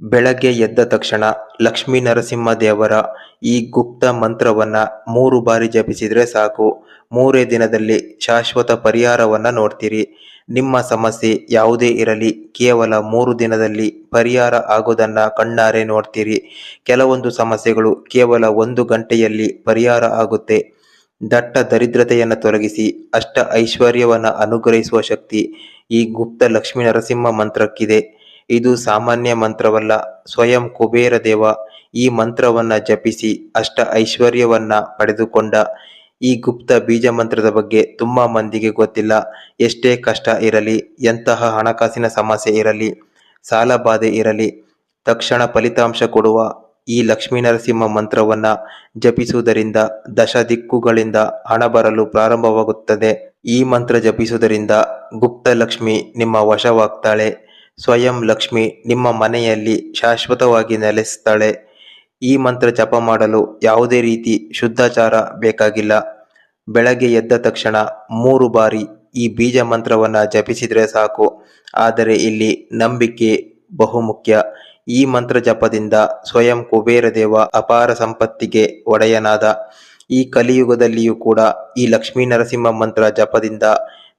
ಬೆಳಗ್ಗೆ ಎದ್ದ ತಕ್ಷಣ ಲಕ್ಷ್ಮೀ ನರಸಿಂಹ ದೇವರ ಈ ಗುಪ್ತ ಮಂತ್ರವನ್ನ ಮೂರು ಬಾರಿ ಜಪಿಸಿದ್ರೆ ಸಾಕು. ಮೂರೇ ದಿನದಲ್ಲಿ ಶಾಶ್ವತ ಪರಿಹಾರವನ್ನ ನೋಡ್ತೀರಿ. ನಿಮ್ಮ ಸಮಸ್ಯೆ ಯಾವುದೇ ಇರಲಿ, ಕೇವಲ ಮೂರು ದಿನದಲ್ಲಿ ಪರಿಹಾರ ಆಗೋದನ್ನ ಕಣ್ಣಾರೆ ನೋಡ್ತೀರಿ. ಕೆಲವೊಂದು ಸಮಸ್ಯೆಗಳು ಕೇವಲ ಒಂದು ಗಂಟೆಯಲ್ಲಿ ಪರಿಹಾರ ಆಗುತ್ತೆ. ದಟ್ಟ ದರಿದ್ರತೆಯನ್ನು ತೊಲಗಿಸಿ, ಅಷ್ಟ ಐಶ್ವರ್ಯವನ್ನು ಅನುಗ್ರಹಿಸುವ ಶಕ್ತಿ ಈ ಗುಪ್ತ ಲಕ್ಷ್ಮೀ ನರಸಿಂಹ ಮಂತ್ರಕ್ಕಿದೆ. ಇದು ಸಾಮಾನ್ಯ ಮಂತ್ರವಲ್ಲ. ಸ್ವಯಂ ಕುಬೇರ ದೇವ ಈ ಮಂತ್ರವನ್ನ ಜಪಿಸಿ ಅಷ್ಟ ಐಶ್ವರ್ಯವನ್ನ ಪಡೆದುಕೊಂಡ. ಈ ಗುಪ್ತ ಬೀಜ ಮಂತ್ರದ ಬಗ್ಗೆ ತುಂಬಾ ಮಂದಿಗೆ ಗೊತ್ತಿಲ್ಲ. ಎಷ್ಟೇ ಕಷ್ಟ ಇರಲಿ, ಎಂತಹ ಹಣಕಾಸಿನ ಸಮಸ್ಯೆ ಇರಲಿ, ಸಾಲ ಬಾಧೆ ಇರಲಿ, ತಕ್ಷಣ ಫಲಿತಾಂಶ ಕೊಡುವ ಈ ಲಕ್ಷ್ಮೀನರಸಿಂಹ ಮಂತ್ರವನ್ನ ಜಪಿಸುವುದರಿಂದ ದಶ ದಿಕ್ಕುಗಳಿಂದ ಹಣ ಬರಲು ಪ್ರಾರಂಭವಾಗುತ್ತದೆ. ಈ ಮಂತ್ರ ಜಪಿಸುವುದರಿಂದ ಗುಪ್ತ ಲಕ್ಷ್ಮಿ ನಿಮ್ಮ ವಶವಾಗ್ತಾಳೆ. ಸ್ವಯಂ ಲಕ್ಷ್ಮಿ ನಿಮ್ಮ ಮನೆಯಲ್ಲಿ ಶಾಶ್ವತವಾಗಿ ನೆಲೆಸ್ತಾಳೆ. ಈ ಮಂತ್ರ ಜಪ ಮಾಡಲು ಯಾವುದೇ ರೀತಿ ಶುದ್ಧಾಚಾರ ಬೇಕಾಗಿಲ್ಲ. ಬೆಳಗ್ಗೆ ಎದ್ದ ತಕ್ಷಣ ಮೂರು ಬಾರಿ ಈ ಬೀಜ ಮಂತ್ರವನ್ನು ಜಪಿಸಿದರೆ ಸಾಕು. ಆದರೆ ಇಲ್ಲಿ ನಂಬಿಕೆ ಬಹುಮುಖ್ಯ. ಈ ಮಂತ್ರ ಜಪದಿಂದ ಸ್ವಯಂ ಕುಬೇರ ದೇವ ಅಪಾರ ಸಂಪತ್ತಿಗೆ ಒಡೆಯನಾದ. ಈ ಕಲಿಯುಗದಲ್ಲಿಯೂ ಕೂಡ ಈ ಲಕ್ಷ್ಮೀ ನರಸಿಂಹ ಮಂತ್ರ ಜಪದಿಂದ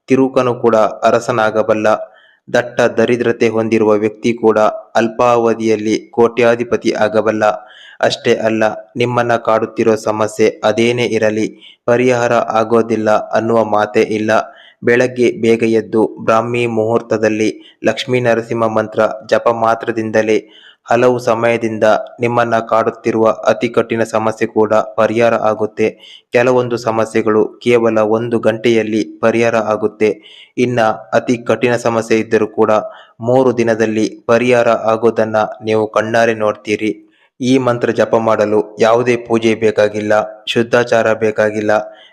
ತಿರುಕನು ಕೂಡ ಅರಸನಾಗಬಲ್ಲ. ದಟ್ಟ ದರಿದ್ರತೆ ಹೊಂದಿರುವ ವ್ಯಕ್ತಿ ಕೂಡ ಅಲ್ಪಾವಧಿಯಲ್ಲಿ ಕೋಟ್ಯಾಧಿಪತಿ ಆಗಬಲ್ಲ. ಅಷ್ಟೇ ಅಲ್ಲ, ನಿಮ್ಮನ್ನ ಕಾಡುತ್ತಿರೋ ಸಮಸ್ಯೆ ಅದೇನೇ ಇರಲಿ, ಪರಿಹಾರ ಆಗೋದಿಲ್ಲ ಅನ್ನುವ ಮಾತೇ ಇಲ್ಲ. ಬೆಳಗ್ಗೆ ಬೇಗ ಎದ್ದು ಬ್ರಾಹ್ಮಿ ಮುಹೂರ್ತದಲ್ಲಿ ಲಕ್ಷ್ಮೀ ನರಸಿಂಹ ಮಂತ್ರ ಜಪ ಮಾತ್ರದಿಂದಲೇ ಹಲವು ಸಮಯದಿಂದ ನಿಮ್ಮನ್ನ ಕಾಡುತ್ತಿರುವ ಅತಿ ಕಠಿಣ ಸಮಸ್ಯೆ ಕೂಡ ಪರಿಹಾರ ಆಗುತ್ತೆ. ಕೆಲವೊಂದು ಸಮಸ್ಯೆಗಳು ಕೇವಲ ಒಂದು ಗಂಟೆಯಲ್ಲಿ ಪರಿಹಾರ ಆಗುತ್ತೆ. ಇನ್ನ ಅತಿ ಕಠಿಣ ಸಮಸ್ಯೆ ಇದ್ದರೂ ಕೂಡ ಮೂರು ದಿನದಲ್ಲಿ ಪರಿಹಾರ ಆಗೋದನ್ನ ನೀವು ಕಣ್ಣಾರೆ ನೋಡ್ತೀರಿ. ಈ ಮಂತ್ರ ಜಪ ಮಾಡಲು ಯಾವುದೇ ಪೂಜೆ ಬೇಕಾಗಿಲ್ಲ, ಶುದ್ಧಾಚಾರ ಬೇಕಾಗಿಲ್ಲ.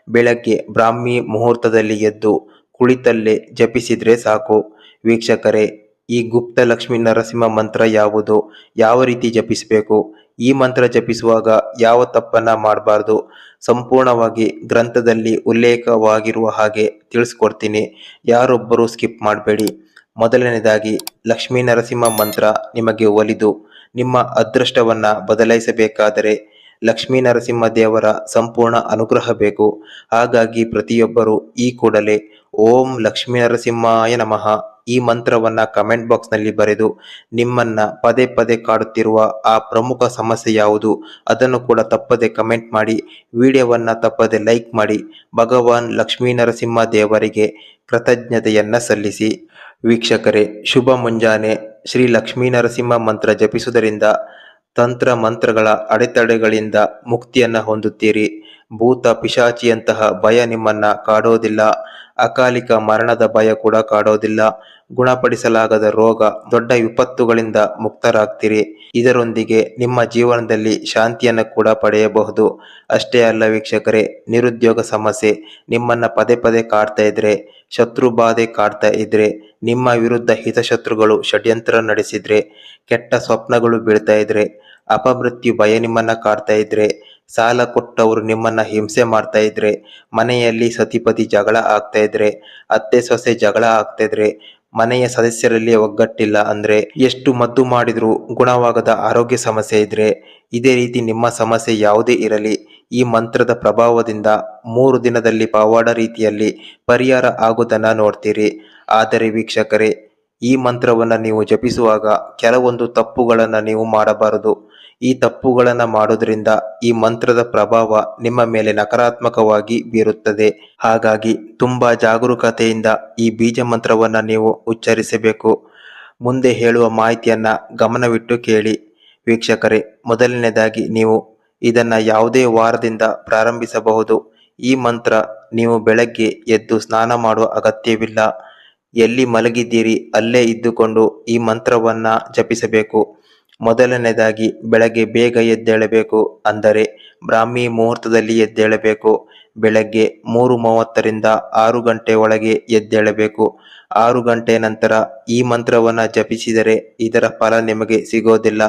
ಬೆಳಗ್ಗೆ ಬ್ರಾಹ್ಮಿ ಮುಹೂರ್ತದಲ್ಲಿ ಎದ್ದು ಕುಳಿತಲ್ಲೇ ಜಪಿಸಿದ್ರೆ ಸಾಕು. ವೀಕ್ಷಕರೇ, ಈ ಗುಪ್ತ ಲಕ್ಷ್ಮೀ ನರಸಿಂಹ ಮಂತ್ರ ಯಾವುದು? ಯಾವ ರೀತಿ ಜಪಿಸಬೇಕು? ಈ ಮಂತ್ರ ಜಪಿಸುವಾಗ ಯಾವ ತಪ್ಪನ್ನ ಮಾಡಬಾರ್ದು? ಸಂಪೂರ್ಣವಾಗಿ ಗ್ರಂಥದಲ್ಲಿ ಉಲ್ಲೇಖವಾಗಿರುವ ಹಾಗೆ ತಿಳಿಸ್ಕೊಡ್ತೀನಿ. ಯಾರೊಬ್ಬರು ಸ್ಕಿಪ್ ಮಾಡಬೇಡಿ. ಮೊದಲನೇದಾಗಿ, ಲಕ್ಷ್ಮೀ ನರಸಿಂಹ ಮಂತ್ರ ನಿಮಗೆ ಒಲಿದು ನಿಮ್ಮ ಅದೃಷ್ಟವನ್ನ ಬದಲಾಯಿಸಬೇಕಾದರೆ ಲಕ್ಷ್ಮೀ ನರಸಿಂಹ ದೇವರ ಸಂಪೂರ್ಣ ಅನುಗ್ರಹ ಬೇಕು. ಹಾಗಾಗಿ ಪ್ರತಿಯೊಬ್ಬರು ಈ ಕೂಡಲೇ ಓಂ ಲಕ್ಷ್ಮೀ ನರಸಿಂಹಾಯ ನಮಃ ಈ ಮಂತ್ರವನ್ನ ಕಮೆಂಟ್ ಬಾಕ್ಸ್ನಲ್ಲಿ ಬರೆದು ನಿಮ್ಮನ್ನ ಪದೇ ಪದೇ ಕಾಡುತ್ತಿರುವ ಆ ಪ್ರಮುಖ ಸಮಸ್ಯೆ ಯಾವುದು ಅದನ್ನು ಕೂಡ ತಪ್ಪದೆ ಕಮೆಂಟ್ ಮಾಡಿ, ವಿಡಿಯೋವನ್ನ ತಪ್ಪದೆ ಲೈಕ್ ಮಾಡಿ, ಭಗವಾನ್ ಲಕ್ಷ್ಮೀ ನರಸಿಂಹ ದೇವರಿಗೆ ಕೃತಜ್ಞತೆಯನ್ನ ಸಲ್ಲಿಸಿ. ವೀಕ್ಷಕರೇ, ಶುಭ ಮುಂಜಾನೆ. ಶ್ರೀ ಲಕ್ಷ್ಮೀ ನರಸಿಂಹ ಮಂತ್ರ ಜಪಿಸುವುದರಿಂದ ತಂತ್ರ ಮಂತ್ರಗಳ ಅಡೆತಡೆಗಳಿಂದ ಮುಕ್ತಿಯನ್ನ ಹೊಂದುತ್ತೀರಿ. ಭೂತ ಪಿಶಾಚಿಯಂತಹ ಭಯ ನಿಮ್ಮನ್ನ ಕಾಡೋದಿಲ್ಲ. ಅಕಾಲಿಕ ಮರಣದ ಭಯ ಕೂಡ ಕಾಡೋದಿಲ್ಲ. ಗುಣಪಡಿಸಲಾಗದ ರೋಗ ದೊಡ್ಡ ವಿಪತ್ತುಗಳಿಂದ ಮುಕ್ತರಾಗ್ತೀರಿ. ಇದರೊಂದಿಗೆ ನಿಮ್ಮ ಜೀವನದಲ್ಲಿ ಶಾಂತಿಯನ್ನು ಕೂಡ ಪಡೆಯಬಹುದು. ಅಷ್ಟೇ ಅಲ್ಲ ವೀಕ್ಷಕರೇ, ನಿರುದ್ಯೋಗ ಸಮಸ್ಯೆ ನಿಮ್ಮನ್ನ ಪದೇ ಪದೇ ಕಾಡ್ತಾ ಇದ್ರೆ, ಶತ್ರು ಬಾಧೆ ಕಾಡ್ತಾ ಇದ್ರೆ, ನಿಮ್ಮ ವಿರುದ್ಧ ಹಿತಶತ್ರುಗಳು ಷಡ್ಯಂತ್ರ ನಡೆಸಿದ್ರೆ, ಕೆಟ್ಟ ಸ್ವಪ್ನಗಳು ಬೀಳ್ತಾ ಇದ್ರೆ, ಅಪಮೃತ್ಯು ಭಯ ನಿಮ್ಮನ್ನ ಕಾಡ್ತಾ ಇದ್ರೆ ಸಾಲ ಕೊಟ್ಟವರು ನಿಮ್ಮನ್ನ ಹಿಂಸೆ ಮಾಡ್ತಾ ಇದ್ರೆ, ಮನೆಯಲ್ಲಿ ಸತಿಪತಿ ಜಗಳ ಆಗ್ತಾ ಇದ್ರೆ, ಅತ್ತೆ ಸೊಸೆ ಜಗಳ ಆಗ್ತಾ ಇದ್ರೆ, ಮನೆಯ ಸದಸ್ಯರಲ್ಲಿ ಒಗ್ಗಟ್ಟಿಲ್ಲ ಅಂದ್ರೆ ಎಷ್ಟು ಮದ್ದು ಮಾಡಿದ್ರೂ ಗುಣವಾಗದ ಆರೋಗ್ಯ ಸಮಸ್ಯೆ ಇದ್ರೆ, ಇದೇ ರೀತಿ ನಿಮ್ಮ ಸಮಸ್ಯೆ ಯಾವುದೇ ಇರಲಿ, ಈ ಮಂತ್ರದ ಪ್ರಭಾವದಿಂದ ಮೂರು ದಿನದಲ್ಲಿ ಪವಾಡ ರೀತಿಯಲ್ಲಿ ಪರಿಹಾರ ಆಗೋದನ್ನ ನೋಡ್ತೀರಿ. ಆದರೆ ವೀಕ್ಷಕರೇ ಈ ಮಂತ್ರವನ್ನು ನೀವು ಜಪಿಸುವಾಗ ಕೆಲವೊಂದು ತಪ್ಪುಗಳನ್ನು ನೀವು ಮಾಡಬಾರದು. ಈ ತಪ್ಪುಗಳನ್ನು ಮಾಡೋದ್ರಿಂದ ಈ ಮಂತ್ರದ ಪ್ರಭಾವ ನಿಮ್ಮ ಮೇಲೆ ನಕಾರಾತ್ಮಕವಾಗಿ ಬೀರುತ್ತದೆ. ಹಾಗಾಗಿ ತುಂಬ ಜಾಗರೂಕತೆಯಿಂದ ಈ ಬೀಜ ಮಂತ್ರವನ್ನು ನೀವು ಉಚ್ಚರಿಸಬೇಕು. ಮುಂದೆ ಹೇಳುವ ಮಾಹಿತಿಯನ್ನ ಗಮನವಿಟ್ಟು ಕೇಳಿ. ವೀಕ್ಷಕರೇ ಮೊದಲನೇದಾಗಿ ನೀವು ಇದನ್ನು ಯಾವುದೇ ವಾರದಿಂದ ಪ್ರಾರಂಭಿಸಬಹುದು. ಈ ಮಂತ್ರ ನೀವು ಬೆಳಗ್ಗೆ ಎದ್ದು ಸ್ನಾನ ಮಾಡುವ ಅಗತ್ಯವಿಲ್ಲ. ಎಲ್ಲಿ ಮಲಗಿದ್ದೀರಿ? ಅಲ್ಲೇ ಇದ್ದುಕೊಂಡು ಈ ಮಂತ್ರವನ್ನ ಜಪಿಸಬೇಕು. ಮೊದಲನೇದಾಗಿ ಬೆಳಗ್ಗೆ ಬೇಗ ಎದ್ದೇಳಬೇಕು ಅಂದರೆ ಬ್ರಾಹ್ಮಿ ಮುಹೂರ್ತದಲ್ಲಿ ಎದ್ದೇಳಬೇಕು. ಬೆಳಗ್ಗೆ ಮೂರು ಮೂವತ್ತರಿಂದ ಆರು ಗಂಟೆ ಒಳಗೆ ಎದ್ದೇಳಬೇಕು. ಆರು ಗಂಟೆ ನಂತರ ಈ ಮಂತ್ರವನ್ನು ಜಪಿಸಿದರೆ ಇದರ ಫಲ ನಿಮಗೆ ಸಿಗೋದಿಲ್ಲ.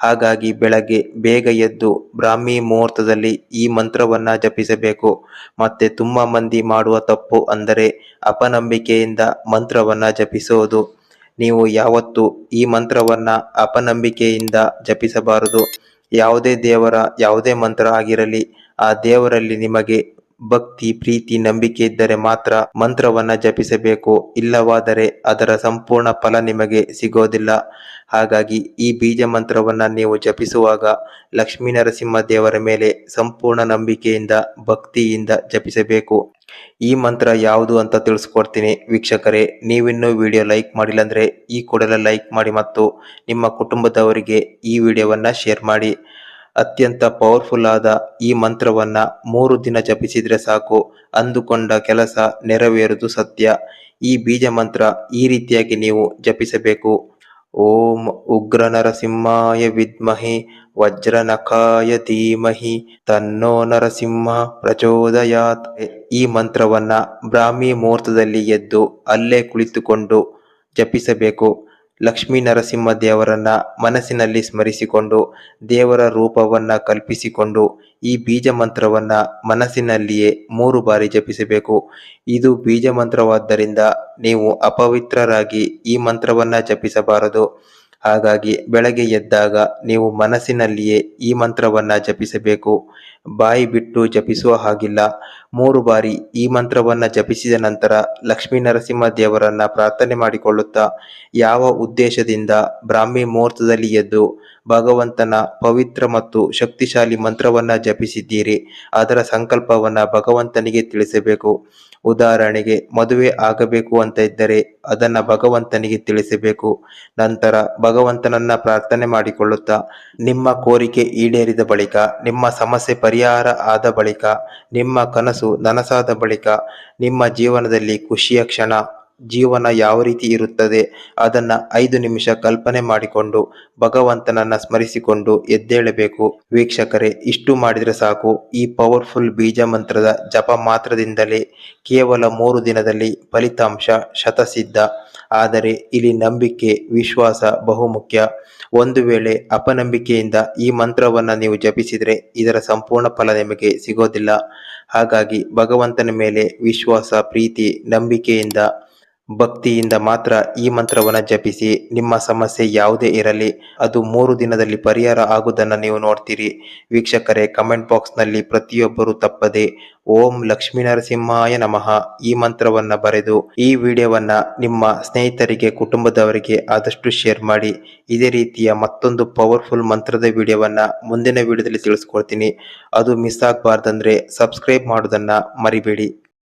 ಹಾಗಾಗಿ ಬೆಳಗ್ಗೆ ಬೇಗ ಎದ್ದು ಬ್ರಾಹ್ಮಿ ಮುಹೂರ್ತದಲ್ಲಿ ಈ ಮಂತ್ರವನ್ನು ಜಪಿಸಬೇಕು. ಮತ್ತೆ ತುಂಬ ಮಂದಿ ಮಾಡುವ ತಪ್ಪು ಅಂದರೆ ಅಪನಂಬಿಕೆಯಿಂದ ಮಂತ್ರವನ್ನು ಜಪಿಸೋದು. ನೀವು ಯಾವತ್ತೂ ಈ ಮಂತ್ರವನ್ನು ಅಪನಂಬಿಕೆಯಿಂದ ಜಪಿಸಬಾರದು. ಯಾವುದೇ ದೇವರ ಯಾವುದೇ ಮಂತ್ರ ಆಗಿರಲಿ, ಆ ದೇವರಲ್ಲಿ ನಿಮಗೆ ಭಕ್ತಿ, ಪ್ರೀತಿ, ನಂಬಿಕೆ ಇದ್ದರೆ ಮಾತ್ರ ಮಂತ್ರವನ್ನ ಜಪಿಸಬೇಕು. ಇಲ್ಲವಾದರೆ ಅದರ ಸಂಪೂರ್ಣ ಫಲ ನಿಮಗೆ ಸಿಗೋದಿಲ್ಲ. ಹಾಗಾಗಿ ಈ ಬೀಜ ಮಂತ್ರವನ್ನ ನೀವು ಜಪಿಸುವಾಗ ಲಕ್ಷ್ಮೀ ನರಸಿಂಹ ದೇವರ ಮೇಲೆ ಸಂಪೂರ್ಣ ನಂಬಿಕೆಯಿಂದ, ಭಕ್ತಿಯಿಂದ ಜಪಿಸಬೇಕು. ಈ ಮಂತ್ರ ಯಾವುದು ಅಂತ ತಿಳಿಸ್ಕೊಡ್ತೀನಿ. ವೀಕ್ಷಕರೇ, ನೀವಿನ್ನೂ ವಿಡಿಯೋ ಲೈಕ್ ಮಾಡಿಲ್ಲ ಅಂದ್ರೆ ಈ ಕೂಡಲೇ ಲೈಕ್ ಮಾಡಿ ಮತ್ತು ನಿಮ್ಮ ಕುಟುಂಬದವರಿಗೆ ಈ ವಿಡಿಯೋವನ್ನ ಶೇರ್ ಮಾಡಿ. ಅತ್ಯಂತ ಪವರ್ಫುಲ್ ಆದ ಈ ಮಂತ್ರವನ್ನ ಮೂರು ದಿನ ಜಪಿಸಿದ್ರೆ ಸಾಕು. ಅಂದುಕೊಂಡ ಕೆಲಸ ನೆರವೇರುವುದು ಸತ್ಯ. ಈ ಬೀಜ ಮಂತ್ರ ಈ ರೀತಿಯಾಗಿ ನೀವು ಜಪಿಸಬೇಕು. ಓಂ ಉಗ್ರ ನರಸಿಂಹಾಯ ವಿದ್ಮಹಿ, ವಜ್ರನಖಾಯ ಧೀಮಹಿ, ತನ್ನೋ ನರಸಿಂಹ ಪ್ರಚೋದಯಾತ್. ಈ ಮಂತ್ರವನ್ನ ಬ್ರಾಹ್ಮಿ ಮುಹೂರ್ತದಲ್ಲಿ ಎದ್ದು ಅಲ್ಲೇ ಕುಳಿತುಕೊಂಡು ಜಪಿಸಬೇಕು. ಲಕ್ಷ್ಮೀ ನರಸಿಂಹ ದೇವರನ್ನ ಮನಸ್ಸಿನಲ್ಲಿ ಸ್ಮರಿಸಿಕೊಂಡು ದೇವರ ರೂಪವನ್ನ ಕಲ್ಪಿಸಿಕೊಂಡು ಈ ಬೀಜ ಮಂತ್ರವನ್ನ ಮನಸ್ಸಿನಲ್ಲಿಯೇ ಮೂರು ಬಾರಿ ಜಪಿಸಬೇಕು. ಇದು ಬೀಜ ಮಂತ್ರವಾದ್ದರಿಂದ ನೀವು ಅಪವಿತ್ರರಾಗಿ ಈ ಮಂತ್ರವನ್ನ ಜಪಿಸಬಾರದು. ಹಾಗಾಗಿ ಬೆಳಗ್ಗೆ ಎದ್ದಾಗ ನೀವು ಮನಸ್ಸಿನಲ್ಲಿಯೇ ಈ ಮಂತ್ರವನ್ನ ಜಪಿಸಬೇಕು. ಬಾಯಿ ಬಿಟ್ಟು ಜಪಿಸುವ ಹಾಗಿಲ್ಲ. ಮೂರು ಬಾರಿ ಈ ಮಂತ್ರವನ್ನ ಜಪಿಸಿದ ನಂತರ ಲಕ್ಷ್ಮೀ ನರಸಿಂಹ ದೇವರನ್ನ ಪ್ರಾರ್ಥನೆ ಮಾಡಿಕೊಳ್ಳುತ್ತಾ ಯಾವ ಉದ್ದೇಶದಿಂದ ಬ್ರಾಹ್ಮಿ ಮುಹೂರ್ತದಲ್ಲಿ ಎದ್ದು ಭಗವಂತನ ಪವಿತ್ರ ಮತ್ತು ಶಕ್ತಿಶಾಲಿ ಮಂತ್ರವನ್ನ ಜಪಿಸಿದ್ದೀರಿ, ಅದರ ಸಂಕಲ್ಪವನ್ನ ಭಗವಂತನಿಗೆ ತಿಳಿಸಬೇಕು. ಉದಾಹರಣೆಗೆ, ಮದುವೆ ಆಗಬೇಕು ಅಂತ ಇದ್ದರೆ ಅದನ್ನ ಭಗವಂತನಿಗೆ ತಿಳಿಸಬೇಕು. ನಂತರ ಭಗವಂತನನ್ನ ಪ್ರಾರ್ಥನೆ ಮಾಡಿಕೊಳ್ಳುತ್ತಾ, ನಿಮ್ಮ ಕೋರಿಕೆ ಈಡೇರಿದ ಬಳಿಕ, ನಿಮ್ಮ ಸಮಸ್ಯೆ ಪರಿಹಾರ ಆದ ಬಳಿಕ, ನಿಮ್ಮ ಕನಸು ನನಸಾದ ಬಳಿಕ, ನಿಮ್ಮ ಜೀವನದಲ್ಲಿ ಖುಷಿಯ ಕ್ಷಣ ಜೀವನ ಯಾವ ರೀತಿ ಇರುತ್ತದೆ ಅದನ್ನ ಐದು ನಿಮಿಷ ಕಲ್ಪನೆ ಮಾಡಿಕೊಂಡು ಭಗವಂತನನ್ನ ಸ್ಮರಿಸಿಕೊಂಡು ಎದ್ದೇಳಬೇಕು. ವೀಕ್ಷಕರೇ, ಇಷ್ಟು ಮಾಡಿದ್ರೆ ಸಾಕು. ಈ ಪವರ್ಫುಲ್ ಬೀಜ ಮಂತ್ರದ ಜಪ ಮಾತ್ರದಿಂದಲೇ ಕೇವಲ ಮೂರು ದಿನದಲ್ಲಿ ಫಲಿತಾಂಶ ಶತಸಿದ್ಧ. ಆದರೆ ಇಲ್ಲಿ ನಂಬಿಕೆ, ವಿಶ್ವಾಸ ಬಹುಮುಖ್ಯ ಒಂದು ವೇಳೆ ಅಪನಂಬಿಕೆಯಿಂದ ಈ ಮಂತ್ರವನ್ನ ನೀವು ಜಪಿಸಿದರೆ ಇದರ ಸಂಪೂರ್ಣ ಫಲ ನಿಮಗೆ ಸಿಗೋದಿಲ್ಲ. ಹಾಗಾಗಿ ಭಗವಂತನ ಮೇಲೆ ವಿಶ್ವಾಸ, ಪ್ರೀತಿ, ನಂಬಿಕೆಯಿಂದ ಭಕ್ತಿಯಿಂದ ಮಾತ್ರ ಈ ಮಂತ್ರವನ್ನು ಜಪಿಸಿ, ನಿಮ್ಮ ಸಮಸ್ಯೆ ಯಾವುದೇ ಇರಲಿ, ಅದು ಮೂರು ದಿನದಲ್ಲಿ ಪರಿಹಾರ ಆಗುವುದನ್ನು ನೀವು ನೋಡ್ತೀರಿ. ವೀಕ್ಷಕರೇ ಕಮೆಂಟ್ ಬಾಕ್ಸ್ನಲ್ಲಿ ಪ್ರತಿಯೊಬ್ಬರು ತಪ್ಪದೆ, ಓಂ ಲಕ್ಷ್ಮೀ ನರಸಿಂಹಾಯ ನಮಃ, ಈ ಮಂತ್ರವನ್ನು ಬರೆದು, ಈ ವಿಡಿಯೋವನ್ನು ನಿಮ್ಮ ಸ್ನೇಹಿತರಿಗೆ, ಕುಟುಂಬದವರಿಗೆ ಆದಷ್ಟು ಶೇರ್ ಮಾಡಿ. ಇದೇ ರೀತಿಯ ಮತ್ತೊಂದು ಪವರ್ಫುಲ್ ಮಂತ್ರದ ವಿಡಿಯೋವನ್ನು ಮುಂದಿನ ವಿಡಿಯೋದಲ್ಲಿ ತಿಳಿಸ್ಕೊಡ್ತೀನಿ. ಅದು ಮಿಸ್ ಆಗಬಾರ್ದಂದ್ರೆ ಸಬ್ಸ್ಕ್ರೈಬ್ ಮಾಡೋದನ್ನು ಮರಿಬೇಡಿ.